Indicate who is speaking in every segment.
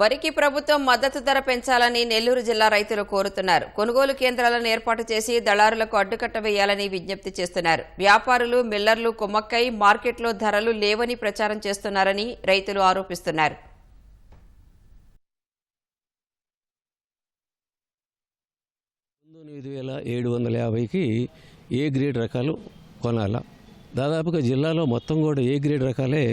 Speaker 1: వరికి ప్రభుత్వం మద్దతు ధర పెంచాలని నెల్లూరు జిల్లా రైతులు కోరుతున్నారు. కొనుగోలు కేంద్రాలను ఏర్పాటు చేసి దళారులకు అడ్డుకట్ట వేయాలని విజ్ఞప్తి చేస్తున్నారు. వ్యాపారులు మిల్లర్లు కుమ్మక్కై మార్కెట్లో ధరలు లేవని ప్రచారం చేస్తున్నారని రైతులు ఆరోపిస్తున్నారు.
Speaker 2: పంతొమ్మిది వేల ఏడు వందల యాభైకి ఏ గ్రేడ్ రకాలు కొనాల? దాదాపుగా జిల్లాలో మొత్తం కూడా ఏ గ్రేడ్ రకాలే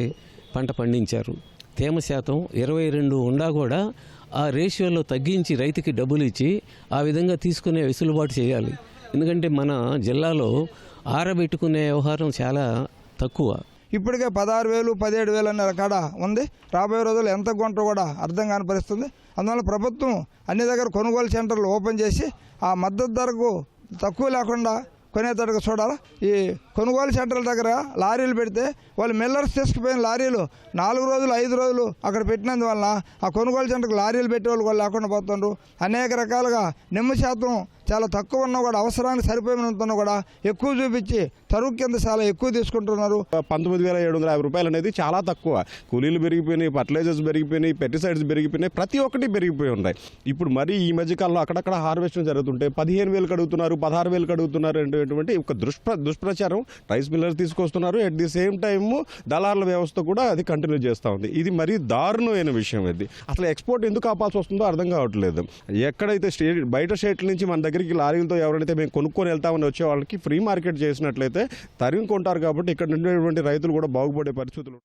Speaker 2: పంట పండించారు. తేమ శాతం ఇరవై రెండు ఉండా కూడా ఆ రేషియోలో తగ్గించి రైతుకి డబ్బులు ఇచ్చి ఆ విధంగా తీసుకునే వెసులుబాటు చేయాలి. ఎందుకంటే మన జిల్లాలో ఆరబెట్టుకునే వ్యవహారం చాలా తక్కువ.
Speaker 3: ఇప్పటికే పదహారు వేలు పదిహేడు వేలు అనే కాడ ఉంది. రాబోయే రోజులు ఎంత కొంట కూడా అర్థం కాని పరిస్థితుంది. అందువల్ల ప్రభుత్వం అన్ని దగ్గర కొనుగోలు సెంటర్లు ఓపెన్ చేసి ఆ మద్దతు ధరకు తక్కువ లేకుండా కొనేటట్టుగా చూడాలి? ఈ కొనుగోలు సెంటర్ల దగ్గర లారీలు పెడితే వాళ్ళు మిల్లర్స్ తీసుకుపోయిన లారీలు నాలుగు రోజులు ఐదు రోజులు అక్కడ పెట్టినందువలన ఆ కొనుగోలు సెంటర్కి లారీలు పెట్టేవాళ్ళు వాళ్ళు లేకుండా పోతుండ్రు. అనేక రకాలుగా నిమ్మ శాతం చాలా తక్కువ ఉన్నా కూడా అవసరానికి సరిపోయినంత కూడా ఎక్కువ చూపించి తరుగు కింద చాలా ఎక్కువ తీసుకుంటున్నారు.
Speaker 4: పంతొమ్మిది వేల ఏడు వందల యాభై రూపాయలు అనేది చాలా తక్కువ. కూలీలు పెరిగిపోయినాయి ఫర్టిలైజర్స్ పెరిగిపోయినాయి పెస్టిసైడ్స్ పెరిగిపోయినాయి ప్రతి ఒక్కటి పెరిగిపోయి ఉన్నాయి. ఇప్పుడు మరి ఈ మధ్యకాలంలో అక్కడక్కడ హార్వెస్టింగ్ జరుగుతుంటే పదిహేను వేలు కడుగుతున్నారు పదహారు వేలు కడుగుతున్నారు అనేటువంటి ఒక దుష్ప్ర దుష్ప్రచారం రైస్ మిల్లర్స్ తీసుకొస్తున్నారు. అట్ ది సేమ్ టైమ్ దళారుల వ్యవస్థ కూడా అది కంటిన్యూ చేస్తూ ఉంది. ఇది మరీ దారుణమైన విషయం ఇది. అసలు ఎక్స్పోర్ట్ ఎందుకు ఆపాల్సి వస్తుందో అర్థం కావట్లేదు. ఎక్కడైతే స్టేట్ బయట స్టేట్ల నుంచి మన దగ్గరికి లారీలతో ఎవరైతే మేము కొనుక్కొని వెళ్తామని వచ్చే వాళ్ళకి ఫ్రీ మార్కెట్ చేసినట్లయితే తరిగి కొంటారు కాబట్టి ఇక్కడ ఉండేటువంటి రైతులు కూడా బాగుపడే పరిస్థితులు